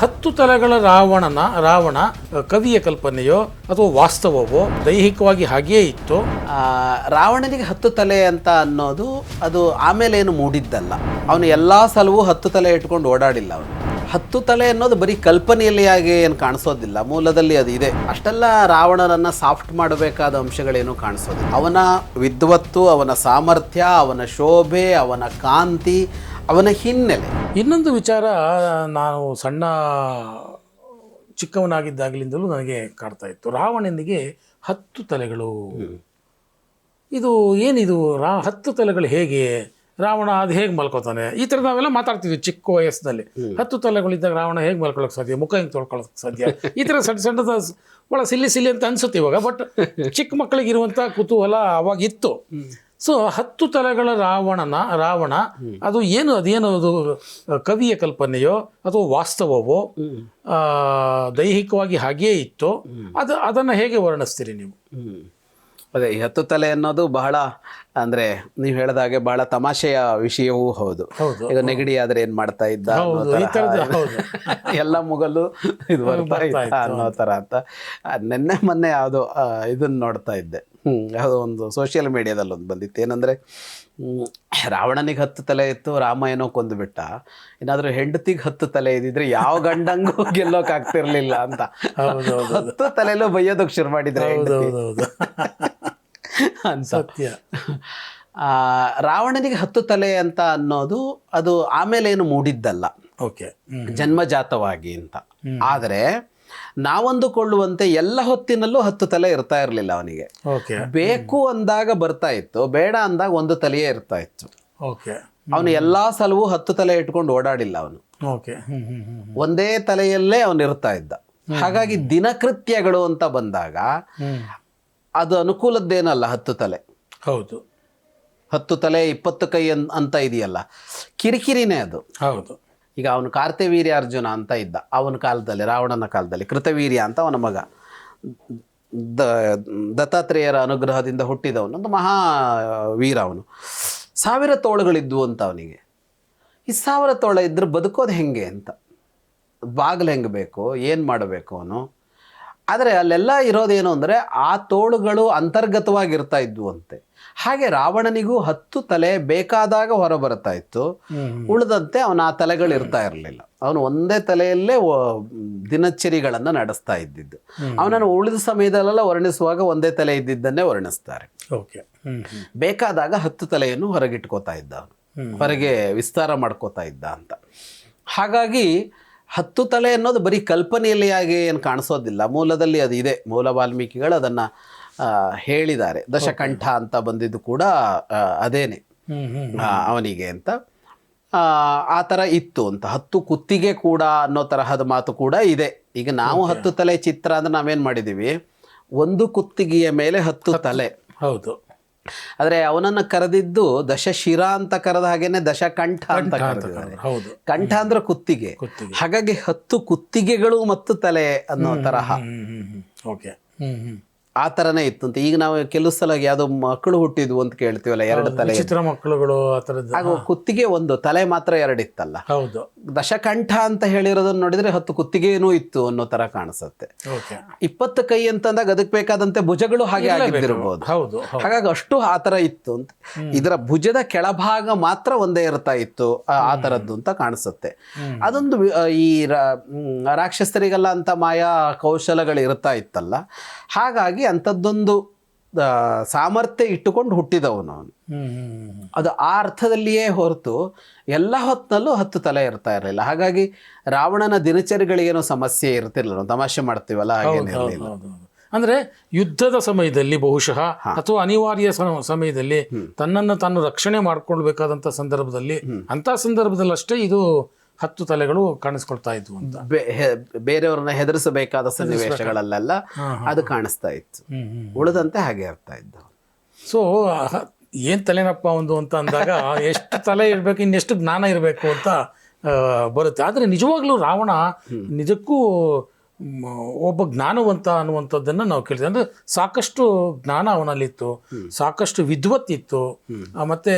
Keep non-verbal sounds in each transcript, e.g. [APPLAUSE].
ಹತ್ತು ತಲೆಗಳ ರಾವಣನ, ರಾವಣ ಕವಿಯ ಕಲ್ಪನೆಯೋ ಅಥವಾ ವಾಸ್ತವವೋ ದೈಹಿಕವಾಗಿ ಹಾಗೆಯೇ ಇತ್ತು? ರಾವಣನಿಗೆ ಹತ್ತು ತಲೆ ಅಂತ ಅನ್ನೋದು ಅದು ಆಮೇಲೆ ಏನು ಮೂಡಿದ್ದಲ್ಲ. ಅವನು ಎಲ್ಲ ಸಲವೂ ಹತ್ತು ತಲೆ ಇಟ್ಕೊಂಡು ಓಡಾಡಿಲ್ಲ ಅವನು. ಹತ್ತು ತಲೆ ಅನ್ನೋದು ಬರೀ ಕಲ್ಪನೆಯಲ್ಲಿ ಆಗಿ ಏನು ಕಾಣಿಸೋದಿಲ್ಲ. ಮೂಲದಲ್ಲಿ ಅದು ಇದೆ. ಅಷ್ಟೆಲ್ಲ ರಾವಣನನ್ನು ಸಾಫ್ಟ್ ಮಾಡಬೇಕಾದ ಅಂಶಗಳೇನು ಕಾಣಿಸೋದಿಲ್ಲ. ಅವನ ವಿದ್ವತ್ತು, ಅವನ ಸಾಮರ್ಥ್ಯ, ಅವನ ಶೋಭೆ, ಅವನ ಕಾಂತಿ ಅವನ ಹಿನ್ನೆಲೆ. ಇನ್ನೊಂದು ವಿಚಾರ ನಾನು ಸಣ್ಣ ಚಿಕ್ಕವನಾಗಿದ್ದಾಗಲಿಂದಲೂ ನನಗೆ ಕಾಡ್ತಾ ಇತ್ತು. ರಾವಣನಿಗೆ ಹತ್ತು ತಲೆಗಳು. ಇದು ಏನಿದು? ರಾ, ಹತ್ತು ತಲೆಗಳು ಹೇಗೆ? ರಾವಣ ಅದು ಹೇಗೆ ಮಲ್ಕೋತಾನೆ? ಈ ಥರ ನಾವೆಲ್ಲ ಮಾತಾಡ್ತಿದ್ವಿ ಚಿಕ್ಕ ವಯಸ್ಸಿನಲ್ಲಿ. ಹತ್ತು ತಲೆಗಳಿದ್ದಾಗ ರಾವಣ ಹೇಗೆ ಮಲ್ಕೊಳ್ಳೋಕೆ ಸಾಧ್ಯ? ಮುಖ ಹೆಂಗೆ ತೊಳ್ಕೊಳ್ಳೋಕೆ ಸಾಧ್ಯ? ಈ ಥರ ಸಣ್ಣ ಸಣ್ಣದ ಭಾಳ ಸಿಲ್ಲಿ ಸಿಲ್ಲಿ ಅಂತ ಅನ್ಸುತ್ತೆ ಇವಾಗ. ಬಟ್ ಚಿಕ್ಕ ಮಕ್ಕಳಿಗಿರುವಂಥ ಕುತೂಹಲ ಅವಾಗ ಇತ್ತು. ಸೊ ಹತ್ತು ತಲೆಗಳ ರಾವಣನ ರಾವಣ ಅದು ಏನು ಅದೇನು ಅದು ಕವಿಯ ಕಲ್ಪನೆಯೋ ಅಥವಾ ವಾಸ್ತವವೋ ದೈಹಿಕವಾಗಿ ಹಾಗೆಯೇ ಇತ್ತು ಅದು ಅದನ್ನು ಹೇಗೆ ವರ್ಣಿಸ್ತೀರಿ ನೀವು? ಅದೇ ಈ ಹತ್ತು ತಲೆ ಅನ್ನೋದು ಬಹಳ ಅಂದ್ರೆ ನೀವು ಹೇಳಿದ ಹಾಗೆ ಬಹಳ ತಮಾಷೆಯ ವಿಷಯವೂ ಹೌದು. ಈಗ ನೆಗಡಿ ಆದ್ರೆ ಏನ್ ಮಾಡ್ತಾ ಇದ್ದ [LAUGHS] ಎಲ್ಲ ಮುಗಲು ಇದು ಬರ್ತಾ ಇತ್ತ ಅನ್ನೋ ತರ ಅಂತ. ನೆನ್ನೆ ಮೊನ್ನೆ ಯಾವುದೋ ಇದನ್ನ ನೋಡ್ತಾ ಇದ್ದೆ. ಯಾವುದೋ ಒಂದು ಸೋಷಿಯಲ್ ಮೀಡಿಯಾದಲ್ಲಿ ಒಂದು ಬಂದಿತ್ತು. ಏನಂದ್ರೆ ರಾವಣನಿಗೆ ಹತ್ತು ತಲೆ ಇತ್ತು ರಾಮ ಏನೋ ಕೊಂದುಬಿಟ್ಟ ಏನಾದರೂ ಹೆಂಡತಿಗೆ ಹತ್ತು ತಲೆ ಇದ್ದಿದ್ರೆ ಯಾವ ಗಂಡಂಗೂ [LAUGHS] ಗೆಲ್ಲೋಕಾಗ್ತಿರ್ಲಿಲ್ಲ ಅಂತ. ಹತ್ತು ತಲೆಲೂ ಬೈಯೋದಕ್ಕೆ ಶುರು ಮಾಡಿದ್ರೆ [LAUGHS] ಸತ್ಯ. ಆ, ರಾವಣನಿಗೆ ಹತ್ತು ತಲೆ ಅಂತ ಅನ್ನೋದು ಅದು ಆಮೇಲೆ ಏನು ಮೂಡಿದ್ದಲ್ಲ. ಓಕೆ. ಜನ್ಮಜಾತವಾಗಿ ಅಂತ. ಆದರೆ ನಾವಂದುಕೊಳ್ಳುವಂತೆ ಎಲ್ಲ ಹೊತ್ತಿನಲ್ಲೂ ಹತ್ತು ತಲೆ ಇರ್ತಾ ಇರಲಿಲ್ಲ ಅವನಿಗೆ. ಬೇಕು ಅಂದಾಗ ಬರ್ತಾ ಇತ್ತು ಬೇಡ ಅಂದಾಗ ಒಂದು ತಲೆಯೇ ಇರ್ತಾ ಇತ್ತು. ಅವನು ಎಲ್ಲಾ ಸಲವೂ ಹತ್ತು ತಲೆ ಇಟ್ಕೊಂಡು ಓಡಾಡಿಲ್ಲ ಅವನು. ಒಂದೇ ತಲೆಯಲ್ಲೇ ಅವನು ಇರ್ತಾ ಇದ್ದ. ಹಾಗಾಗಿ ದಿನಕೃತ್ಯಗಳು ಅಂತ ಬಂದಾಗ ಅದು ಅನುಕೂಲದ್ದೇನಲ್ಲ ಹತ್ತು ತಲೆ. ಹೌದು. ಹತ್ತು ತಲೆ ಇಪ್ಪತ್ತು ಕೈ ಅಂತ ಇದೆಯಲ್ಲ. ಕಿರಿಕಿರಿನೇ ಅದು. ಹೌದು. ಈಗ ಅವನು ಕಾರ್ತಿವೀರ್ಯ ಅರ್ಜುನ ಅಂತ ಇದ್ದ. ಅವನ ಕಾಲದಲ್ಲಿ, ರಾವಣನ ಕಾಲದಲ್ಲಿ, ಕೃತವೀರ್ಯ ಅಂತ ಅವನ ಮಗ. ದ, ದತ್ತಾತ್ರೇಯರ ಅನುಗ್ರಹದಿಂದ ಹುಟ್ಟಿದವನು. ಒಂದು ಮಹಾ, ವೀರ ಅವನು. ಸಾವಿರ ತೋಳುಗಳಿದ್ವು ಅಂತ ಅವನಿಗೆ. ಈ ಸಾವಿರ ತೋಳ ಇದ್ರೆ ಬದುಕೋದು ಹೆಂಗೆ ಅಂತ. ಬಾಗಿಲು ಹೆಂಗೆ ಬೇಕು? ಏನು ಮಾಡಬೇಕು ಅವನು? ಆದರೆ ಅಲ್ಲೆಲ್ಲ ಇರೋದೇನು ಅಂದರೆ ಆ ತೋಳುಗಳು ಅಂತರ್ಗತವಾಗಿರ್ತಾ ಇದ್ವು ಅಂತೆ ಹಾಗೆ ರಾವಣನಿಗೂ ಹತ್ತು ತಲೆ ಬೇಕಾದಾಗ ಹೊರ ಬರ್ತಾ ಇತ್ತು ಉಳಿದಂತೆ ಅವನ ಆ ತಲೆಗಳು ಇರ್ತಾ ಇರಲಿಲ್ಲ. ಅವನು ಒಂದೇ ತಲೆಯಲ್ಲೇ ದಿನಚರಿಗಳನ್ನು ನಡೆಸ್ತಾ ಇದ್ದಿದ್ದು. ಅವನನ್ನು ಉಳಿದ ಸಮಯದಲ್ಲೆಲ್ಲ ವರ್ಣಿಸುವಾಗ ಒಂದೇ ತಲೆ ಇದ್ದಿದ್ದನ್ನೇ ವರ್ಣಿಸ್ತಾರೆ. ಓಕೆ. ಬೇಕಾದಾಗ ಹತ್ತು ತಲೆಯನ್ನು ಹೊರಗಿಟ್ಕೋತಾ ಇದ್ದ. ಅವನು ಹೊರಗೆ ವಿಸ್ತಾರ ಮಾಡ್ಕೋತಾ ಇದ್ದ ಅಂತ. ಹಾಗಾಗಿ ಹತ್ತು ತಲೆ ಅನ್ನೋದು ಬರೀ ಕಲ್ಪನೆಯಲ್ಲಿ ಆಗಿ ಏನು ಕಾಣಿಸೋದಿಲ್ಲ. ಮೂಲದಲ್ಲಿ ಅದು ಇದೆ. ಮೂಲ ವಾಲ್ಮೀಕಿಗಳು ಅದನ್ನು ಹೇಳಿದ್ದಾರೆ. ದಶಕಂಠ ಅಂತ ಬಂದಿದ್ದು ಕೂಡ ಅದೇನೆ. ಅವನಿಗೆ ಅಂತ. ಆ ಥರ ಇತ್ತು ಅಂತ. ಹತ್ತು ಕುತ್ತಿಗೆ ಕೂಡ ಅನ್ನೋ ತರಹದ ಮಾತು ಕೂಡ ಇದೆ. ಈಗ ನಾವು ಹತ್ತು ತಲೆ ಚಿತ್ರ ಅಂದರೆ ನಾವೇನು ಮಾಡಿದ್ದೀವಿ ಒಂದು ಕುತ್ತಿಗೆಯ ಮೇಲೆ ಹತ್ತು ತಲೆ. ಹೌದು. ಆದ್ರೆ ಅವನನ್ನ ಕರೆದಿದ್ದು ದಶಶಿರ ಅಂತ ಕರೆದ ಹಾಗೇನೆ ದಶಕಂಠ ಅಂತ ಕರೆದಿದ್ದಾರೆ. ಹೌದು. ಕಂಠ ಅಂದ್ರೆ ಕುತ್ತಿಗೆ. ಹಾಗಾಗಿ ಹತ್ತು ಕುತ್ತಿಗೆಗಳು ಮತ್ತು ತಲೆ ಅನ್ನೋ ತರಹ. ಓಕೆ ಆ ಥರನೇ ಇತ್ತು ಅಂತ. ಈಗ ನಾವು ಕೆಲವು ಸಲ ಯಾವುದೋ ಮಕ್ಕಳು ಹುಟ್ಟಿದ್ವು ಅಂತ ಕೇಳ್ತೀವಲ್ಲ ಎರಡು ತಲೆ. ಚಿತ್ರ ಮಕ್ಕಳುಗಳು ಆ ಥರದ್ದು ಕುತ್ತಿಗೆ ಒಂದು ತಲೆ ಮಾತ್ರ ಎರಡಿತ್ತಲ್ಲ ಹೌದು. ದಶಕಂಠ ಅಂತ ಹೇಳಿರೋದನ್ನ ನೋಡಿದ್ರೆ ಹತ್ತು ಕುತ್ತಿಗೆನೂ ಇತ್ತು ಅನ್ನೋ ತರ ಕಾಣಿಸುತ್ತೆ. ಇಪ್ಪತ್ತು ಕೈ ಅಂತಂದಾಗ ಅದಕ್ಕೆ ಬೇಕಾದಂತೆ ಭುಜಗಳು ಹಾಗೆ ಆಗಿದ್ದಿರಬಹುದು ಹೌದು ಹಾಗಾಗಿ ಅಷ್ಟು ಆ ತರ ಇತ್ತು ಅಂತ. ಇದರ ಭುಜದ ಕೆಳಭಾಗ ಮಾತ್ರ ಒಂದೇ ಇರ್ತಾ ಇತ್ತು ಆ- ತರದ್ದು ಅಂತ ಕಾಣಿಸುತ್ತೆ. ಅದೊಂದು ಈ ರಾಕ್ಷಸರಿಗೆಲ್ಲ ಅಂತ ಮಾಯಾ ಕೌಶಲಗಳು ಇರ್ತಾ ಇತ್ತಲ್ಲ. ಹಾಗಾಗಿ ಅಂಥದ್ದೊಂದು ಸಾಮರ್ಥ್ಯ ಇಟ್ಟುಕೊಂಡು ಹುಟ್ಟಿದವನು ಅವನು. ಅದು ಆ ಅರ್ಥದಲ್ಲಿಯೇ ಹೊರತು ಎಲ್ಲ ಹೊತ್ತಿನಲ್ಲೂ ಹತ್ತು ತಲೆ ಇರ್ತಾ ಇರಲಿಲ್ಲ. ಹಾಗಾಗಿ ರಾವಣನ ದಿನಚರಿಗಳಿಗೇನೋ ಸಮಸ್ಯೆ ಇರ್ತಿಲ್ಲ ನಾವು ತಮಾಷೆ ಮಾಡ್ತೀವಲ್ಲ ಹಾಗೇನೆ ಹೌದು ಇರಲಿಲ್ಲ. ಹೌದು ಹೌದು. ಅಂದ್ರೆ ಯುದ್ಧದ ಸಮಯದಲ್ಲಿ ಬಹುಶಃ ಅಥವಾ ಅನಿವಾರ್ಯ ಸಮಯದಲ್ಲಿ ತನ್ನನ್ನು ತಾನು ರಕ್ಷಣೆ ಮಾಡ್ಕೊಳ್ಬೇಕಾದಂತ ಸಂದರ್ಭದಲ್ಲಿ ಅಂತ ಸಂದರ್ಭದಲ್ಲಷ್ಟೇ ಇದು ಹತ್ತು ತಲೆಗಳು ಕಾಣಿಸ್ಕೊಳ್ತಾ ಇದ್ವು ಅಂತ. ಬೇರೆಯವ್ರನ್ನ ಹೆದರಿಸಬೇಕಾದ ಸನ್ನಿವೇಶಗಳಲ್ಲೆಲ್ಲ ಅದು ಕಾಣಿಸ್ತಾ ಇತ್ತು. ಉಳಿದಂತೆ ಹಾಗೆ ಇರ್ತಾ ಇದ್ದವು ಸೊ ಏನ್ ತಲೆನಪ್ಪ ಒಂದು ಅಂತ ಅಂದಾಗ ಎಷ್ಟು ತಲೆ ಇರಬೇಕು ಇನ್ನೆಷ್ಟು ಜ್ಞಾನ ಇರಬೇಕು ಅಂತ ಬರುತ್ತೆ. ಆದರೆ ನಿಜವಾಗ್ಲೂ ರಾವಣ ನಿಜಕ್ಕೂ ಒಬ್ಬ ಜ್ಞಾನವಂತ ಅನ್ನುವಂಥದ್ದನ್ನು ನಾವು ಕೇಳ್ತೀವಿ. ಅಂದರೆ ಸಾಕಷ್ಟು ಜ್ಞಾನ ಅವನಲ್ಲಿತ್ತು ಸಾಕಷ್ಟು ವಿದ್ವತ್ತಿತ್ತು ಇತ್ತು ಮತ್ತೆ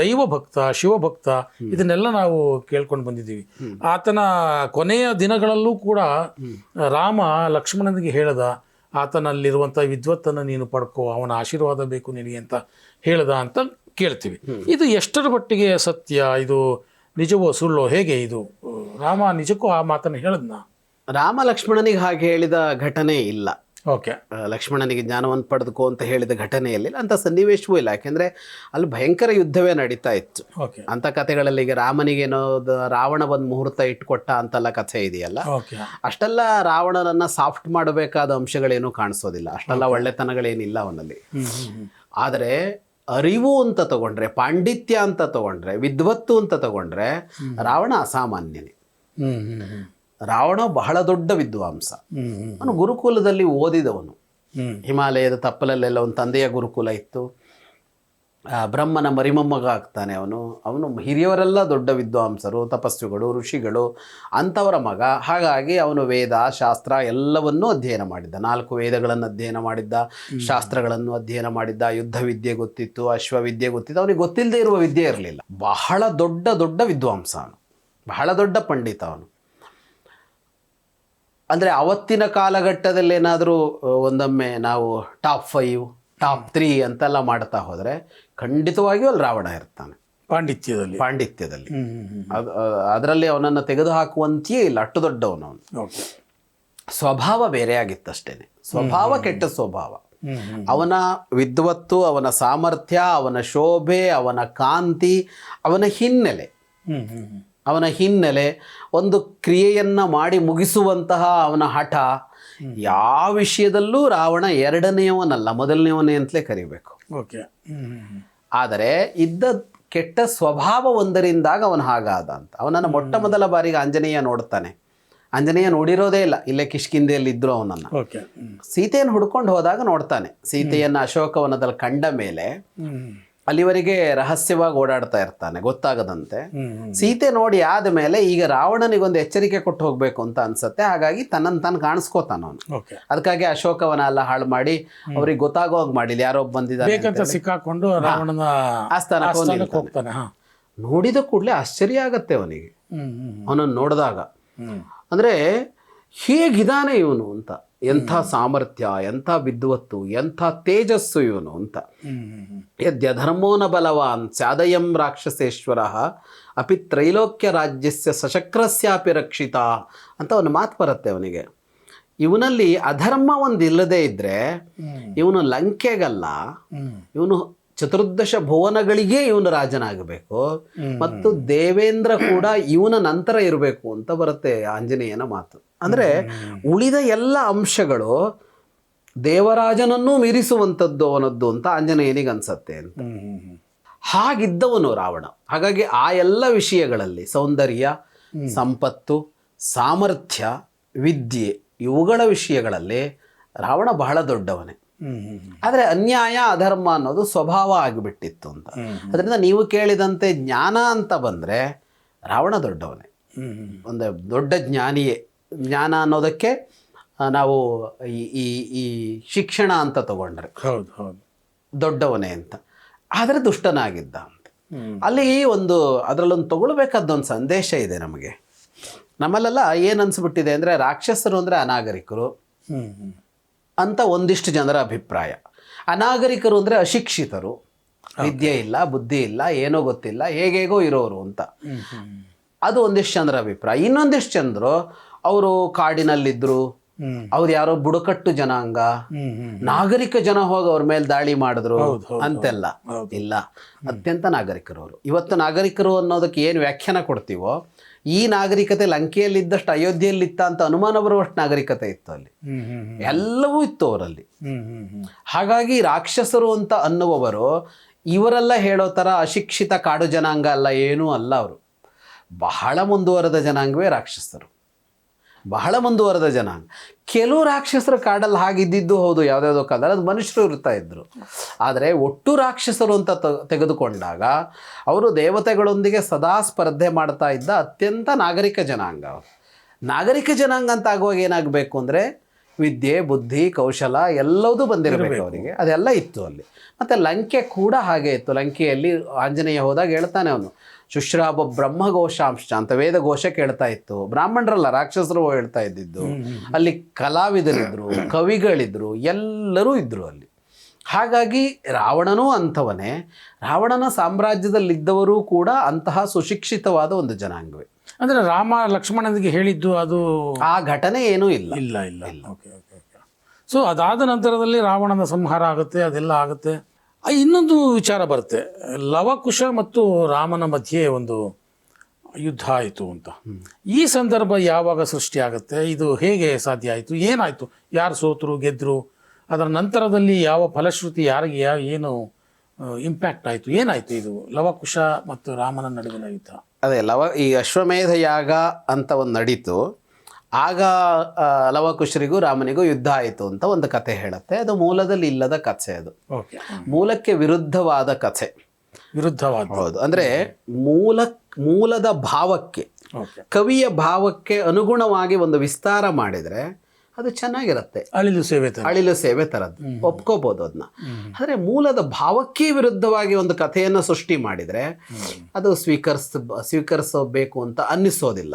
ದೈವ ಭಕ್ತ ಶಿವಭಕ್ತ ಇದನ್ನೆಲ್ಲ ನಾವು ಕೇಳ್ಕೊಂಡು ಬಂದಿದ್ದೀವಿ. ಆತನ ಕೊನೆಯ ದಿನಗಳಲ್ಲೂ ಕೂಡ ರಾಮ ಲಕ್ಷ್ಮಣನಿಗೆ ಹೇಳ್ದ ಆತನಲ್ಲಿರುವಂಥ ವಿದ್ವತ್ತನ್ನು ನೀನು ಪಡ್ಕೋ ಅವನ ಆಶೀರ್ವಾದ ಬೇಕು ನಿನಗೆ ಅಂತ ಹೇಳ್ದ ಅಂತ ಕೇಳ್ತೀವಿ. ಇದು ಎಷ್ಟರ ಮಟ್ಟಿಗೆ ಸತ್ಯ ಇದು ನಿಜವೋ ಸುಳ್ಳೋ ಹೇಗೆ ಇದು? ರಾಮ ನಿಜಕ್ಕೂ ಆ ಮಾತನ್ನು ಹೇಳದ್ನ? ರಾಮ ಲಕ್ಷ್ಮಣನಿಗೆ ಹಾಗೆ ಹೇಳಿದ ಘಟನೆ ಇಲ್ಲ. ಓಕೆ. ಲಕ್ಷ್ಮಣನಿಗೆ ಜ್ಞಾನವನ್ನು ಪಡೆದುಕೋ ಅಂತ ಹೇಳಿದ ಘಟನೆಯಲ್ಲಿ ಅಂಥ ಸನ್ನಿವೇಶವೂ ಇಲ್ಲ. ಯಾಕೆಂದರೆ ಅಲ್ಲಿ ಭಯಂಕರ ಯುದ್ಧವೇ ನಡೀತಾ ಇತ್ತು. ಓಕೆ. ಅಂಥ ಕಥೆಗಳಲ್ಲಿ ಈಗ ರಾಮನಿಗೇನೋ ರಾವಣ ಒಂದು ಮುಹೂರ್ತ ಇಟ್ಕೊಟ್ಟ ಅಂತೆಲ್ಲ ಕಥೆ ಇದೆಯಲ್ಲ? ಓಕೆ. ಅಷ್ಟೆಲ್ಲ ರಾವಣನನ್ನ ಸಾಫ್ಟ್ ಮಾಡಬೇಕಾದ ಅಂಶಗಳೇನೂ ಕಾಣಿಸೋದಿಲ್ಲ. ಅಷ್ಟೆಲ್ಲ ಒಳ್ಳೆತನಗಳೇನಿಲ್ಲ ಅವನಲ್ಲಿ. ಆದರೆ ಅರಿವು ಅಂತ ತಗೊಂಡ್ರೆ ಪಾಂಡಿತ್ಯ ಅಂತ ತಗೊಂಡ್ರೆ ವಿದ್ವತ್ತು ಅಂತ ತಗೊಂಡ್ರೆ ರಾವಣ ಅಸಾಮಾನ್ಯನೇ. ರಾವಣ ಬಹಳ ದೊಡ್ಡ ವಿದ್ವಾಂಸ. ಅವನು ಗುರುಕುಲದಲ್ಲಿ ಓದಿದವನು. ಹಿಮಾಲಯದ ತಪ್ಪಲಲ್ಲೆಲ್ಲ ಒಂದು ತಂದೆಯ ಗುರುಕುಲ ಇತ್ತು. ಬ್ರಹ್ಮನ ಮರಿಮೊಮ್ಮಗ ಆಗ್ತಾನೆ ಅವನು. ಅವನು ಹಿರಿಯವರೆಲ್ಲ ದೊಡ್ಡ ವಿದ್ವಾಂಸರು ತಪಸ್ವಿಗಳು ಋಷಿಗಳು ಅಂಥವರ ಮಗ. ಹಾಗಾಗಿ ಅವನು ವೇದ ಶಾಸ್ತ್ರ ಎಲ್ಲವನ್ನೂ ಅಧ್ಯಯನ ಮಾಡಿದ್ದ. ನಾಲ್ಕು ವೇದಗಳನ್ನು ಅಧ್ಯಯನ ಮಾಡಿದ್ದ ಶಾಸ್ತ್ರಗಳನ್ನು ಅಧ್ಯಯನ ಮಾಡಿದ್ದ ಯುದ್ಧ ವಿದ್ಯೆ ಗೊತ್ತಿತ್ತು ಅಶ್ವವಿದ್ಯೆ ಗೊತ್ತಿತ್ತು. ಅವನಿಗೆ ಗೊತ್ತಿಲ್ಲದೆ ಇರುವ ವಿದ್ಯೆ ಇರಲಿಲ್ಲ. ಬಹಳ ದೊಡ್ಡ ದೊಡ್ಡ ವಿದ್ವಾಂಸ ಅವನು. ಬಹಳ ದೊಡ್ಡ ಪಂಡಿತ ಅವನು. ಅಂದರೆ ಅವತ್ತಿನ ಕಾಲಘಟ್ಟದಲ್ಲಿ ಏನಾದರೂ ಒಂದೊಮ್ಮೆ ನಾವು ಟಾಪ್ ಫೈವ್ ಟಾಪ್ ತ್ರೀ ಅಂತೆಲ್ಲ ಮಾಡ್ತಾ ಹೋದರೆ ಖಂಡಿತವಾಗಿಯೂ ಅಲ್ಲಿ ರಾವಣ ಇರ್ತಾನೆ. ಪಾಂಡಿತ್ಯದಲ್ಲಿ. ಪಾಂಡಿತ್ಯದಲ್ಲಿ. ಅದು ಅದರಲ್ಲಿ ಅವನನ್ನು ತೆಗೆದುಹಾಕುವಂತೆಯೇ ಇಲ್ಲ ಅಟ್ಟು ದೊಡ್ಡವನು ಅವನು ಸ್ವಭಾವ ಬೇರೆ ಆಗಿತ್ತಷ್ಟೇನೆ ಸ್ವಭಾವ ಕೆಟ್ಟ ಸ್ವಭಾವ. ಅವನ ವಿದ್ವತ್ತು ಅವನ ಸಾಮರ್ಥ್ಯ ಅವನ ಶೋಭೆ ಅವನ ಕಾಂತಿ ಅವನ ಹಿನ್ನೆಲೆ. ಅವನ ಹಿನ್ನೆಲೆ ಒಂದು ಕ್ರಿಯೆಯನ್ನು ಮಾಡಿ ಮುಗಿಸುವಂತಹ ಅವನ ಹಠ ಯಾವ ವಿಷಯದಲ್ಲೂ ರಾವಣ ಎರಡನೆಯವನಲ್ಲ ಮೊದಲನೆಯವನೇ ಅಂತಲೇ ಕರಿಬೇಕು. ಓಕೆ. ಆದರೆ ಇದ್ದ ಕೆಟ್ಟ ಸ್ವಭಾವ ಒಂದರಿಂದಾಗ ಅವನು ಹಾಗಾದ ಅಂತ. ಅವನನ್ನು ಮೊಟ್ಟ ಮೊದಲ ಬಾರಿಗೆ ಆಂಜನೇಯ ನೋಡ್ತಾನೆ. ಆಂಜನೇಯ ನೋಡಿರೋದೇ ಇಲ್ಲ ಇಲ್ಲೇ ಕಿಷ್ಕಿಂದೆಯಲ್ಲಿ ಇದ್ರು ಅವನನ್ನು. ಸೀತೆಯನ್ನು ಹುಡ್ಕೊಂಡು ಹೋದಾಗ ನೋಡ್ತಾನೆ. ಸೀತೆಯನ್ನು ಅಶೋಕವನದಲ್ಲಿ ಕಂಡ ಮೇಲೆ ಅಲ್ಲಿವರೆಗೆ ರಹಸ್ಯವಾಗಿ ಓಡಾಡ್ತಾ ಇರ್ತಾನೆ ಗೊತ್ತಾಗದಂತೆ. ಸೀತೆ ನೋಡಿ ಆದ ಮೇಲೆ ಈಗ ರಾವಣನಿಗೊಂದು ಎಚ್ಚರಿಕೆ ಕೊಟ್ಟು ಹೋಗ್ಬೇಕು ಅಂತ ಅನ್ಸತ್ತೆ ಹಾಗಾಗಿ ತನ್ನನ್ನು ತಾನು ಕಾಣಿಸ್ಕೋತಾನ ಅವನು. ಅದಕ್ಕಾಗಿ ಅಶೋಕವನ ಎಲ್ಲ ಹಾಳು ಮಾಡಿ ಅವ್ರಿಗೆ ಗೊತ್ತಾಗೋ ಹಾಗೆ ಮಾಡಿಲ್ಲ ಯಾರೋ ಬಂದಿದ್ದಾರೆ ಸಿಕ್ಕಾಕೊಂಡು ರಾವಣನ ಆಸ್ಥಾನಕ್ಕೆ ಹೋಗ್ತಾನೆ ನೋಡಿದ ಕೂಡಲೇ ಆಶ್ಚರ್ಯ ಆಗತ್ತೆ ಅವನಿಗೆ. ಅವನನ್ನು ನೋಡಿದಾಗ. ಅಂದ್ರೆ ಅಂದರೆ ಹೇಗಿದ್ದಾನೆ ಇವನು ಅಂತ. ಎಂಥ ಸಾಮರ್ಥ್ಯ ಎಂಥ ವಿದ್ವತ್ತು ಎಂಥ ತೇಜಸ್ಸು ಇವನು ಅಂತ. ಯದ್ಯ ಧರ್ಮೋನ ಬಲವಾನ್ ಸ್ಯಾದಯಂ ರಾಕ್ಷಸೇಶ್ವರ ಅಪಿ ತ್ರೈಲೋಕ್ಯ ರಾಜ್ಯಸ್ಯ ಸಶಕ್ರಸ್ಯಾಪಿ ರಕ್ಷಿತ ಅಂತ ಒಂದು ಮಾತು ಬರುತ್ತೆ ಅವನಿಗೆ. ಇವನಲ್ಲಿ ಅಧರ್ಮ ಒಂದು ಇಲ್ಲದೇ ಇದ್ರೆ ಹ್ಮ್. ಇವನು ಲಂಕೆಗಲ್ಲ. ಇವನು ಚತುರ್ದಶ ಭುವನಗಳಿಗೆ ಇವನು ರಾಜನಾಗಬೇಕು. ಮತ್ತು ದೇವೇಂದ್ರ ಕೂಡ ಇವನ ನಂತರ ಇರಬೇಕು ಅಂತ ಬರುತ್ತೆ ಆಂಜನೇಯನ ಮಾತು. ಅಂದ್ರೆ ಉಳಿದ ಎಲ್ಲ ಅಂಶಗಳು ದೇವರಾಜನನ್ನೂ ಮೀರಿಸುವಂಥದ್ದು ಅವನದ್ದು ಅಂತ ಆಂಜನೇಯನಿಗೆ ಅನ್ಸತ್ತೆ ಅಂತ. ಹಾಗಿದ್ದವನು ರಾವಣ. ಹಾಗಾಗಿ ಆ ಎಲ್ಲ ವಿಷಯಗಳಲ್ಲಿ ಸೌಂದರ್ಯ ಸಂಪತ್ತು ಸಾಮರ್ಥ್ಯ ವಿದ್ಯೆ ಇವುಗಳ ವಿಷಯಗಳಲ್ಲಿ ರಾವಣ ಬಹಳ ದೊಡ್ಡವನೇ. ಆದರೆ ಅನ್ಯಾಯ ಅಧರ್ಮ ಅನ್ನೋದು ಸ್ವಭಾವ ಆಗಿಬಿಟ್ಟಿತ್ತು ಅಂತ. ಅದರಿಂದ ನೀವು ಕೇಳಿದಂತೆ ಜ್ಞಾನ ಅಂತ ಬಂದರೆ ರಾವಣ ದೊಡ್ಡವನೇ. ಒಂದು ದೊಡ್ಡ ಜ್ಞಾನಿಯೇ. ಜ್ಞಾನ ಅನ್ನೋದಕ್ಕೆ ನಾವು ಈ ಈ ಈ ಶಿಕ್ಷಣ ಅಂತ ತಗೊಂಡ್ರೆ. ಹೌದು ಹೌದು. ದೊಡ್ಡವನೇ ಅಂತ. ಆದರೆ ದುಷ್ಟನಾಗಿದ್ದ ಅಂತ. ಅಲ್ಲಿ ಒಂದು ಅದರಲ್ಲೊಂದು ತಗೊಳ್ಬೇಕಾದೊಂದು ಸಂದೇಶ ಇದೆ ನಮಗೆ. ನಮ್ಮಲ್ಲೆಲ್ಲ ಏನು ಅನಿಸ್ಬಿಟ್ಟಿದೆ ಅಂದರೆ ರಾಕ್ಷಸರು ಅಂದರೆ ಅನಾಗರಿಕರು. ಅಂತ ಒಂದಿಷ್ಟು ಜನರ ಅಭಿಪ್ರಾಯ. ಅನಾಗರಿಕರು ಅಂದರೆ ಅಶಿಕ್ಷಿತರು. ವಿದ್ಯೆ ಇಲ್ಲ ಬುದ್ಧಿ ಇಲ್ಲ ಏನೋ ಗೊತ್ತಿಲ್ಲ ಹೇಗೇಗೋ ಇರೋರು ಅಂತ. ಅದು ಒಂದಿಷ್ಟು ಜನರ ಅಭಿಪ್ರಾಯ. ಇನ್ನೊಂದಿಷ್ಟು ಜನರು ಅವರು ಕಾಡಿನಲ್ಲಿದ್ದರು ಅವ್ರು ಯಾರೋ ಬುಡಕಟ್ಟು ಜನಾಂಗ ನಾಗರಿಕ ಜನ ಹೋಗಿ ಅವ್ರ ಮೇಲೆ ದಾಳಿ ಮಾಡಿದ್ರು ಅಂತೆಲ್ಲ. ಇಲ್ಲ. ಅತ್ಯಂತ ನಾಗರಿಕರು ಅವರು. ಇವತ್ತು ನಾಗರಿಕರು ಅನ್ನೋದಕ್ಕೆ ಏನು ವ್ಯಾಖ್ಯಾನ ಕೊಡ್ತೀವೋ ಈ ನಾಗರಿಕತೆ ಲಂಕೆಯಲ್ಲಿದ್ದಷ್ಟು ಅಯೋಧ್ಯೆಯಲ್ಲಿತ್ತ ಅಂತ ಅನುಮಾನ ಬರುವಷ್ಟು ನಾಗರಿಕತೆ ಇತ್ತು ಅಲ್ಲಿ. ಎಲ್ಲವೂ ಇತ್ತು ಅವರಲ್ಲಿ. ಹಾಗಾಗಿ ರಾಕ್ಷಸರು ಅಂತ ಅನ್ನುವವರು ಇವರೆಲ್ಲ ಹೇಳೋ ಥರ ಅಶಿಕ್ಷಿತ ಕಾಡು ಜನಾಂಗ ಅಲ್ಲ ಏನೂ ಅಲ್ಲ ಅವರು. ಬಹಳ ಮುಂದುವರೆದ ಜನಾಂಗವೇ ರಾಕ್ಷಸರು. ಬಹಳ ಮುಂದುವರೆದ ಜನಾಂಗ ಕೆಲವು ರಾಕ್ಷಸರ ಕಾಡಲ್ಲಿ ಹಾಗಿದ್ದಿದ್ದು ಹೌದು ಯಾವುದ್ಯಾವುದೋ ಕಾಲದಲ್ಲಿ ಅದು ಮನುಷ್ಯರು ಇರ್ತಾ ಇದ್ರು. ಆದರೆ ಒಟ್ಟು ರಾಕ್ಷಸರು ಅಂತ ತೆಗೆದುಕೊಂಡಾಗ ಅವರು ದೇವತೆಗಳೊಂದಿಗೆ ಸದಾ ಸ್ಪರ್ಧೆ ಮಾಡ್ತಾ ಇದ್ದ ಅತ್ಯಂತ ನಾಗರಿಕ ಜನಾಂಗ. ಅವರು ನಾಗರಿಕ ಜನಾಂಗ ಅಂತ ಆಗುವಾಗ ಏನಾಗಬೇಕು ಅಂದರೆ ವಿದ್ಯೆ ಬುದ್ಧಿ ಕೌಶಲ ಎಲ್ಲವೂ ಬಂದಿರಬೇಕು ಅವರಿಗೆ. ಅದೆಲ್ಲ ಇತ್ತು ಅಲ್ಲಿ. ಮತ್ತು ಲಂಕೆ ಕೂಡ ಹಾಗೆ ಇತ್ತು. ಲಂಕೆಯಲ್ಲಿ ಆಂಜನೇಯ ಹೋದಾಗ ಹೇಳ್ತಾನೆ ಅವನು ಶುಶ್ರಾಪ ಬ್ರಹ್ಮಘೋಷಾಂಶ ಅಂತ ವೇದ ಘೋಷ ಕೇಳ್ತಾ ಇತ್ತು. ಬ್ರಾಹ್ಮಣರಲ್ಲ ರಾಕ್ಷಸರು ಹೇಳ್ತಾ ಇದ್ದಿದ್ದು. ಅಲ್ಲಿ ಕಲಾವಿದರಿದ್ರು ಕವಿಗಳಿದ್ರು ಎಲ್ಲರೂ ಇದ್ದರು ಅಲ್ಲಿ. ಹಾಗಾಗಿ ರಾವಣನೂ ಅಂಥವನೇ. ರಾವಣನ ಸಾಮ್ರಾಜ್ಯದಲ್ಲಿದ್ದವರೂ ಕೂಡ ಅಂತಹ ಸುಶಿಕ್ಷಿತವಾದ ಒಂದು ಜನಾಂಗವೇ. ಅಂದರೆ ರಾಮ ಲಕ್ಷ್ಮಣನಿಗೆ ಹೇಳಿದ್ದು ಅದು ಆ ಘಟನೆ ಏನೂ ಇಲ್ಲ. ಇಲ್ಲ ಇಲ್ಲ. ಓಕೆ ಓಕೆ ಓಕೆ ಸೊ ಅದಾದ ನಂತರದಲ್ಲಿ ರಾವಣನ ಸಂಹಾರ ಆಗುತ್ತೆ ಅದೆಲ್ಲ ಆಗುತ್ತೆ. ಇನ್ನೊಂದು ವಿಚಾರ ಬರುತ್ತೆ. ಲವಕುಶ ಮತ್ತು ರಾಮನ ಮಧ್ಯೆ ಒಂದು ಯುದ್ಧ ಆಯಿತು ಅಂತ. ಈ ಸಂದರ್ಭ ಯಾವಾಗ ಸೃಷ್ಟಿ ಆಗುತ್ತೆ? ಇದು ಹೇಗೆ ಸಾಧ್ಯ ಆಯಿತು? ಏನಾಯಿತು? ಯಾರು ಸೋತರು ಗೆದ್ದರು ಅದರ ನಂತರದಲ್ಲಿ ಯಾವ ಫಲಶ್ರುತಿ ಯಾರಿಗೆ ಯಾವ ಏನು ಇಂಪ್ಯಾಕ್ಟ್ ಆಯಿತು? ಏನಾಯಿತು ಇದು? ಲವಕುಶ ಮತ್ತು ರಾಮನ ನಡುವಿನ ಯುದ್ಧ? ಅದೇ, ಲವ ಈ ಅಶ್ವಮೇಧ ಯಾಗ ಅಂತ ಒಂದು ನಡೀತು. ಆಗ ಲವಕುಶರಿಗೂ ರಾಮನಿಗೂ ಯುದ್ಧ ಆಯಿತು ಅಂತ ಒಂದು ಕತೆ ಹೇಳುತ್ತೆ. ಅದು ಮೂಲದಲ್ಲಿ ಇಲ್ಲದ ಕಥೆ ಅದು. ಮೂಲಕ್ಕೆ ವಿರುದ್ಧವಾದ ಕಥೆ. ವಿರುದ್ಧವಾದ. ಹೌದು. ಅಂದರೆ ಮೂಲ ಮೂಲದ ಭಾವಕ್ಕೆ ಕವಿಯ ಭಾವಕ್ಕೆ ಅನುಗುಣವಾಗಿ ಒಂದು ವಿಸ್ತಾರ ಮಾಡಿದರೆ ಅದು ಚೆನ್ನಾಗಿರುತ್ತೆ. ಅಳಿಲು ಸೇವೆ ಅಳಿಲು ಸೇವೆ ತರದ್ದು ಒಪ್ಕೋಬೋದು ಅದನ್ನ ಆದರೆ ಮೂಲದ ಭಾವಕ್ಕೆ ವಿರುದ್ಧವಾಗಿ ಒಂದು ಕಥೆಯನ್ನು ಸೃಷ್ಟಿ ಮಾಡಿದರೆ ಅದು ಸ್ವೀಕರಿಸ ಸ್ವೀಕರಿಸಬೇಕು ಅಂತ ಅನ್ನಿಸೋದಿಲ್ಲ.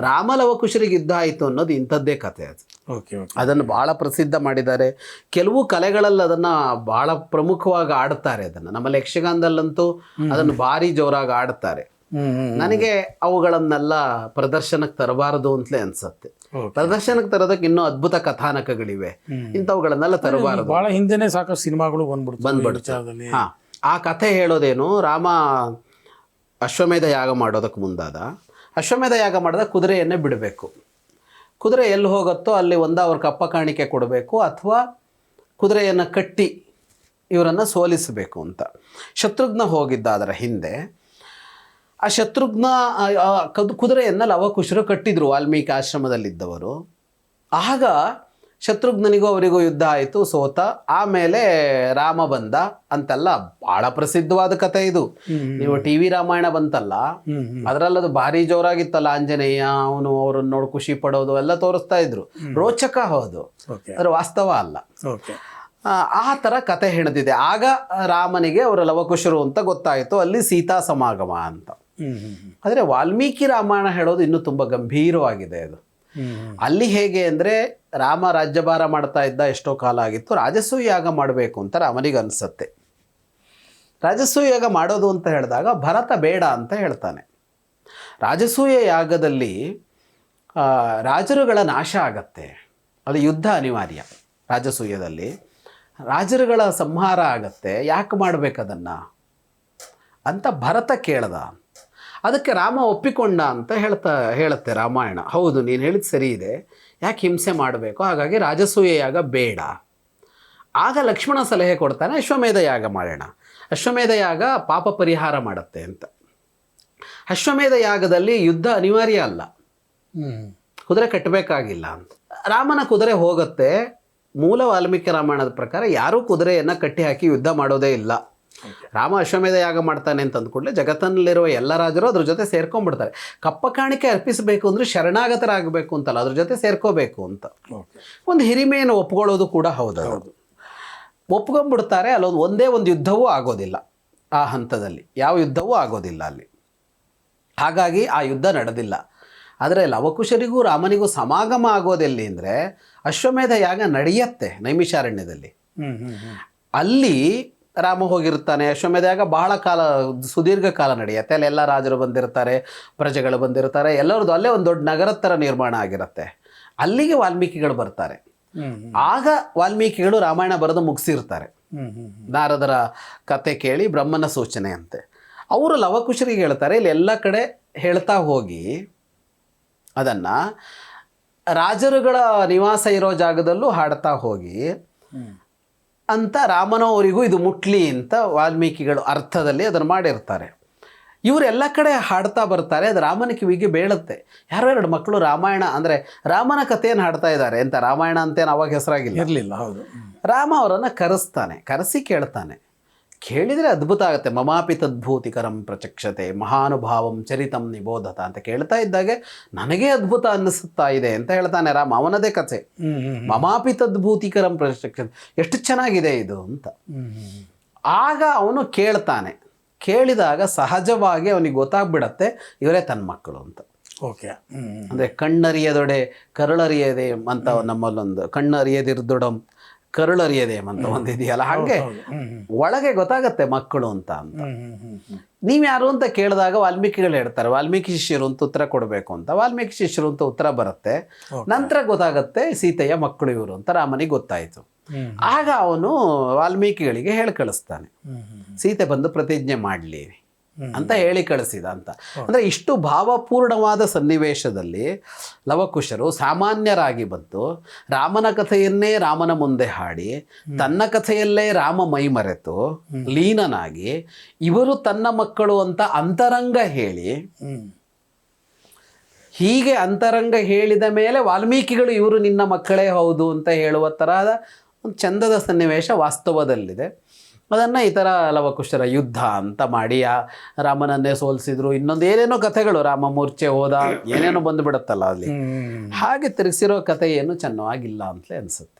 ರಾಮಲವಕುಶರಿಗೆ ಯುದ್ಧ ಆಯಿತು ಅನ್ನೋದು ಇಂಥದ್ದೇ ಕಥೆ ಅದು. ಅದನ್ನು ಬಹಳ ಪ್ರಸಿದ್ಧ ಮಾಡಿದ್ದಾರೆ. ಕೆಲವು ಕಲೆಗಳಲ್ಲಿ ಅದನ್ನ ಬಹಳ ಪ್ರಮುಖವಾಗಿ ಆಡ್ತಾರೆ ಅದನ್ನು. ನಮ್ಮಲ್ಲಿ ಯಕ್ಷಗಾನದಲ್ಲಂತೂ ಅದನ್ನು ಭಾರಿ ಜೋರಾಗಿ ಆಡ್ತಾರೆ. ನನಗೆ ಅವುಗಳನ್ನೆಲ್ಲ ಪ್ರದರ್ಶನಕ್ಕೆ ತರಬಾರದು ಅಂತಲೇ ಅನ್ಸತ್ತೆ. ಪ್ರದರ್ಶನಕ್ಕೆ ತರೋದಕ್ಕೆ ಇನ್ನೂ ಅದ್ಭುತ ಕಥಾನಕಗಳಿವೆ. ಇಂಥವುಗಳನ್ನೆಲ್ಲ ತರಬಾರದು. ಬಹಳ ಹಿಂದೆನೆ ಸಾಕಷ್ಟು ಸಿನಿಮಾಗಳು ಬಂದ್ಬಿಡ್ತು ಬಂದ್ಬಿಡ್ತು. ಹಾ. ಆ ಕಥೆ ಹೇಳೋದೇನು ರಾಮ ಅಶ್ವಮೇಧ ಯಾಗ ಮಾಡೋದಕ್ಕೆ ಮುಂದಾದ. ಅಶ್ವಮೇಧ ಯಾಗ ಮಾಡಿದಾಗ ಕುದುರೆಯನ್ನೇ ಬಿಡಬೇಕು. ಕುದುರೆ ಎಲ್ಲಿ ಹೋಗುತ್ತೋ ಅಲ್ಲಿ ಒಂದು ಅವ್ರ ಕಪ್ಪ ಕಾಣಿಕೆ ಕೊಡಬೇಕು ಅಥವಾ ಕುದುರೆಯನ್ನು ಕಟ್ಟಿ ಇವರನ್ನು ಸೋಲಿಸಬೇಕು ಅಂತ. ಶತ್ರುಘ್ನ ಹೋಗಿದ್ದ ಅದರ ಹಿಂದೆ ಆ ಶತ್ರುಘ್ನ ಕದ್- ಕುದುರೆಯನ್ನು ಲವಕುಶರು ಕಟ್ಟಿದ್ರು ವಾಲ್ಮೀಕಿ ಆಶ್ರಮದಲ್ಲಿದ್ದವರು. ಆಗ ಶತ್ರುಘ್ನನಿಗೂ ಅವರಿಗೂ ಯುದ್ಧ ಆಯಿತು ಸೋತ. ಆಮೇಲೆ ರಾಮ ಬಂದ ಅಂತೆಲ್ಲ ಬಹಳ ಪ್ರಸಿದ್ಧವಾದ ಕಥೆ ಇದು. ನೀವು ಟಿ ವಿ ರಾಮಾಯಣ ಬಂತಲ್ಲ? ಅದರಲ್ಲದು ಭಾರಿ ಜೋರಾಗಿತ್ತಲ್ಲ ಆಂಜನೇಯ ಅವನು ಅವರನ್ನು ನೋಡಿ ಖುಷಿ ಪಡೋದು ಎಲ್ಲ ತೋರಿಸ್ತಾ ಇದ್ರು. ರೋಚಕ ಹೌದು ಅದರ ವಾಸ್ತವ ಅಲ್ಲ. ಆ, ಥರ ಕತೆ ಹೆಣೆದಿದೆ. ಆಗ ರಾಮನಿಗೆ ಅವರ ಲವಕುಶರು ಅಂತ ಗೊತ್ತಾಯಿತು ಅಲ್ಲಿ ಸೀತಾ ಸಮಾಗಮ ಅಂತ. ಆದರೆ ವಾಲ್ಮೀಕಿ ರಾಮಾಯಣ ಹೇಳೋದು ಇನ್ನೂ ತುಂಬ ಗಂಭೀರವಾಗಿದೆ ಅದು. ಅಲ್ಲಿ ಹೇಗೆ ಅಂದರೆ ರಾಮ ರಾಜ್ಯಭಾರ ಮಾಡ್ತಾ ಇದ್ದ ಎಷ್ಟೋ ಕಾಲ ಆಗಿತ್ತು, ರಾಜಸೂಯ ಯಾಗ ಮಾಡಬೇಕು ಅಂತ ರಾಮನಿಗೆ ಅನಿಸತ್ತೆ. ರಾಜಸೂಯ ಯಾಗ ಮಾಡೋದು ಅಂತ ಹೇಳಿದಾಗ ಭರತ ಬೇಡ ಅಂತ ಹೇಳ್ತಾನೆ. ರಾಜಸೂಯ ಯಾಗದಲ್ಲಿ ರಾಜರುಗಳ ನಾಶ ಆಗತ್ತೆ. ಅದು ಯುದ್ಧ ಅನಿವಾರ್ಯ ರಾಜಸೂಯದಲ್ಲಿ. ರಾಜರುಗಳ ಸಂಹಾರ ಆಗತ್ತೆ, ಯಾಕೆ ಮಾಡಬೇಕದನ್ನು ಅಂತ ಭರತ ಕೇಳ್ದ. ಅದಕ್ಕೆ ರಾಮ ಒಪ್ಪಿಕೊಂಡ ಅಂತ ಹೇಳ್ತಾ ಹೇಳುತ್ತೆ ರಾಮಾಯಣ. ಹೌದು ನೀನು ಹೇಳಿದ ಸರಿ ಇದೆ. ಯಾಕೆ ಹಿಂಸೆ ಮಾಡಬೇಕು? ಹಾಗಾಗಿ ರಾಜಸೂಯ ಯಾಗ ಬೇಡ. ಆಗ ಲಕ್ಷ್ಮಣ ಸಲಹೆ ಕೊಡ್ತಾನೆ ಅಶ್ವಮೇಧ ಯಾಗ ಮಾಡೋಣ. ಅಶ್ವಮೇಧ ಯಾಗ ಪಾಪ ಪರಿಹಾರ ಮಾಡುತ್ತೆ ಅಂತ. ಅಶ್ವಮೇಧ ಯಾಗದಲ್ಲಿ ಯುದ್ಧ ಅನಿವಾರ್ಯ ಅಲ್ಲ. ಕುದುರೆ ಕಟ್ಟಬೇಕಾಗಿಲ್ಲ ಅಂತ. ರಾಮನ ಕುದುರೆ ಹೋಗುತ್ತೆ. ಮೂಲ ವಾಲ್ಮೀಕಿ ರಾಮಾಯಣದ ಪ್ರಕಾರ ಯಾರೂ ಕುದುರೆಯನ್ನು ಕಟ್ಟಿ ಹಾಕಿ ಯುದ್ಧ ಮಾಡೋದೇ ಇಲ್ಲ. ರಾಮ ಅಶ್ವಮೇಧ ಯಾಗ ಮಾಡ್ತಾನೆ ಅಂತ ಅಂದ್ಕೂಡಲೇ ಜಗತ್ತಿನಲ್ಲಿರುವ ಎಲ್ಲ ರಾಜರು ಅದ್ರ ಜೊತೆ ಸೇರ್ಕೊಂಡ್ಬಿಡ್ತಾರೆ ಕಪ್ಪ ಕಾಣಿಕೆ ಅರ್ಪಿಸಬೇಕು ಅಂದರೆ ಶರಣಾಗತರಾಗಬೇಕು ಅಂತಲ್ಲ ಅದ್ರ ಜೊತೆ ಸೇರ್ಕೋಬೇಕು ಅಂತ. ಒಂದು ಹಿರಿಮೆಯನ್ನು ಒಪ್ಕೊಳ್ಳೋದು ಕೂಡ ಹೌದು. ಒಪ್ಕೊಂಡ್ಬಿಡ್ತಾರೆ ಅಲ್ಲೊಂದು ಒಂದೇ ಒಂದು ಯುದ್ಧವೂ ಆಗೋದಿಲ್ಲ ಆ ಹಂತದಲ್ಲಿ. ಯಾವ ಯುದ್ಧವೂ ಆಗೋದಿಲ್ಲ ಅಲ್ಲಿ. ಹಾಗಾಗಿ ಆ ಯುದ್ಧ ನಡೆದಿಲ್ಲ. ಆದರೆ ಲವಕುಶರಿಗೂ ರಾಮನಿಗೂ ಸಮಾಗಮ ಆಗೋದೆಲ್ಲಿ ಅಂದರೆ ಅಶ್ವಮೇಧ ಯಾಗ ನಡೆಯತ್ತೆ ನೈಮಿಷಾರಣ್ಯದಲ್ಲಿ. ಅಲ್ಲಿ ರಾಮ ಹೋಗಿರ್ತಾನೆ ಅಶ್ವಮೇಧ ಯಾಗ ಬಹಳ ಕಾಲ ಸುದೀರ್ಘ ಕಾಲ ನಡೆಯುತ್ತೆ. ಅಲ್ಲಿ ಎಲ್ಲ ರಾಜರು ಬಂದಿರ್ತಾರೆ ಪ್ರಜೆಗಳು ಬಂದಿರ್ತಾರೆ. ಎಲ್ಲರದ್ದು ಅಲ್ಲೇ ಒಂದು ದೊಡ್ಡ ನಗರದ ಥರ ನಿರ್ಮಾಣ ಆಗಿರುತ್ತೆ. ಅಲ್ಲಿಗೆ ವಾಲ್ಮೀಕಿಗಳು ಬರ್ತಾರೆ. ಆಗ ವಾಲ್ಮೀಕಿಗಳು ರಾಮಾಯಣ ಬರೆದು ಮುಗಿಸಿರ್ತಾರೆ. ನಾರದರ ಕತೆ ಕೇಳಿ ಬ್ರಹ್ಮನ ಸೂಚನೆ ಅಂತೆ ಅವರು ಲವಕುಶರಿಗೆ ಹೇಳ್ತಾರೆ ಇಲ್ಲಿ ಎಲ್ಲ ಕಡೆ ಹೇಳ್ತಾ ಹೋಗಿ ಅದನ್ನು ರಾಜರುಗಳ ನಿವಾಸ ಇರೋ ಜಾಗದಲ್ಲೂ ಹಾಡ್ತಾ ಹೋಗಿ ಅಂತ ರಾಮನವರಿಗೂ ಇದು ಮುಟ್ಲಿ ಅಂತ ವಾಲ್ಮೀಕಿಗಳು ಅರ್ಥದಲ್ಲಿ ಅದನ್ನು ಮಾಡಿರ್ತಾರೆ. ಇವರೆಲ್ಲ ಎಲ್ಲ ಕಡೆ ಹಾಡ್ತಾ ಬರ್ತಾರೆ ಅದು ರಾಮನ ಕಿವಿಗೆ ಬೀಳುತ್ತೆ. ಯಾರೋ ಎರಡು ಮಕ್ಕಳು ರಾಮಾಯಣ ಅಂದರೆ ರಾಮನ ಕಥೆಯನ್ನು ಹಾಡ್ತಾ ಇದ್ದಾರೆ. ಅಂತ ರಾಮಾಯಣ ಅಂತೇನು ಅವಾಗ ಹೆಸರಾಗಿಲ್ಲ. ಇರಲಿಲ್ಲ ಹೌದು. ರಾಮ ಅವರನ್ನು ಕರೆಸ್ತಾನೆ ಕರೆಸಿ ಕೇಳ್ತಾನೆ. ಕೇಳಿದರೆ ಅದ್ಭುತ ಆಗುತ್ತೆ. ಮಮಾಪಿ ತದ್ಭೂತಿಕರಂ ಪ್ರಚಕ್ಷತೆ ಮಹಾನುಭಾವಂ ಚರಿತಂ ನಿಬೋಧತ ಅಂತ ಕೇಳ್ತಾ ಇದ್ದಾಗೆ ನನಗೇ ಅದ್ಭುತ ಅನ್ನಿಸುತ್ತಾ ಇದೆ ಅಂತ ಹೇಳ್ತಾನೆ ರಾಮ. ಅವನದೇ ಕಥೆ. ಮಮಾಪಿ ತದ್ಭೂತಿಕರಂ ಪ್ರಚಕ್ಷತೆ. ಎಷ್ಟು ಚೆನ್ನಾಗಿದೆ ಇದು ಅಂತ. ಆಗ ಅವನು ಕೇಳ್ತಾನೆ. ಕೇಳಿದಾಗ ಸಹಜವಾಗಿ ಅವನಿಗೆ ಗೊತ್ತಾಗ್ಬಿಡತ್ತೆ ಇವರೇ ತನ್ನ ಮಕ್ಕಳು ಅಂತ. ಓಕೆ. ಅಂದರೆ ಕಣ್ಣರಿಯದೊಡೆ ಕರುಳರಿಯದೆ ಅಂತ ನಮ್ಮಲ್ಲೊಂದು ಕಣ್ಣರಿಯದಿರ್ದೊಡಂ ಕರುಳರಿಯದೆ ಅಂತ ಒಂದಿದೆಯಲ್ಲ? ಹಾಗೆ ಒಳಗೆ ಗೊತ್ತಾಗತ್ತೆ ಮಕ್ಕಳು ಅಂತ ಅಂತ. ಹ್ಮ್ ಹ್ಮ್ ಹ್ಮ್ ಹ್ಮ್. ನೀವು ಯಾರು ಅಂತ ಕೇಳಿದಾಗ ವಾಲ್ಮೀಕಿಗಳು ಹೇಳ್ತಾರೆ ವಾಲ್ಮೀಕಿ ಶಿಷ್ಯರು ಅಂತ ಉತ್ತರ ಕೊಡಬೇಕು ಅಂತ. ವಾಲ್ಮೀಕಿ ಶಿಷ್ಯರು ಅಂತ ಉತ್ತರ ಬರುತ್ತೆ. ನಂತರ ಗೊತ್ತಾಗತ್ತೆ ಸೀತೆಯ ಮಕ್ಕಳು ಇವರು ಅಂತ ರಾಮನಿಗೆ ಗೊತ್ತಾಯಿತು. ಆಗ ಅವನು ವಾಲ್ಮೀಕಿಗಳಿಗೆ ಹೇಳಿ ಕಳಿಸ್ತಾನೆ. ಸೀತೆ ಬಂದು ಪ್ರತಿಜ್ಞೆ ಮಾಡಲಿ. ಅಂತ ಹೇಳಿ ಕಳಿಸಿದ ಅಂತ. ಅಂದರೆ ಇಷ್ಟು ಭಾವಪೂರ್ಣವಾದ ಸನ್ನಿವೇಶದಲ್ಲಿ ಲವಕುಶರು ಸಾಮಾನ್ಯರಾಗಿ ಬಂತು ರಾಮನ ಕಥೆಯನ್ನೇ ರಾಮನ ಮುಂದೆ ಹಾಡಿ, ತನ್ನ ಕಥೆಯಲ್ಲೇ ರಾಮ ಮೈ ಮರೆತು, ಲೀನನಾಗಿ ಇವರು ತನ್ನ ಮಕ್ಕಳು ಅಂತ ಅಂತರಂಗ ಹೇಳಿ, ಹೀಗೆ ಅಂತರಂಗ ಹೇಳಿದ ಮೇಲೆ ವಾಲ್ಮೀಕಿಗಳು ಇವರು ನಿನ್ನ ಮಕ್ಕಳೇ ಹೌದು ಅಂತ ಹೇಳುವ ತರಹದ ಒಂದು ಚಂದದ ಸನ್ನಿವೇಶ ವಾಸ್ತವದಲ್ಲಿದೆ. ಅದನ್ನು ಈ ಥರ ಲವಕುಶರ ಯುದ್ಧ ಅಂತ ಮಾಡಿ ಆ ರಾಮನನ್ನೇ ಸೋಲಿಸಿದ್ರು. ಇನ್ನೊಂದು ಏನೇನೋ ಕಥೆಗಳು ರಾಮ ಮೂರ್ಛೆ ಹೋದ ಏನೇನೋ ಬಂದುಬಿಡುತ್ತಲ್ಲ ಅಲ್ಲಿ. ಹಾಗೆ ತಿರುಗಿಸಿರೋ ಕಥೆ ಏನು ಚೆನ್ನಾಗಿಲ್ಲ ಅಂತಲೇ ಅನಿಸುತ್ತೆ.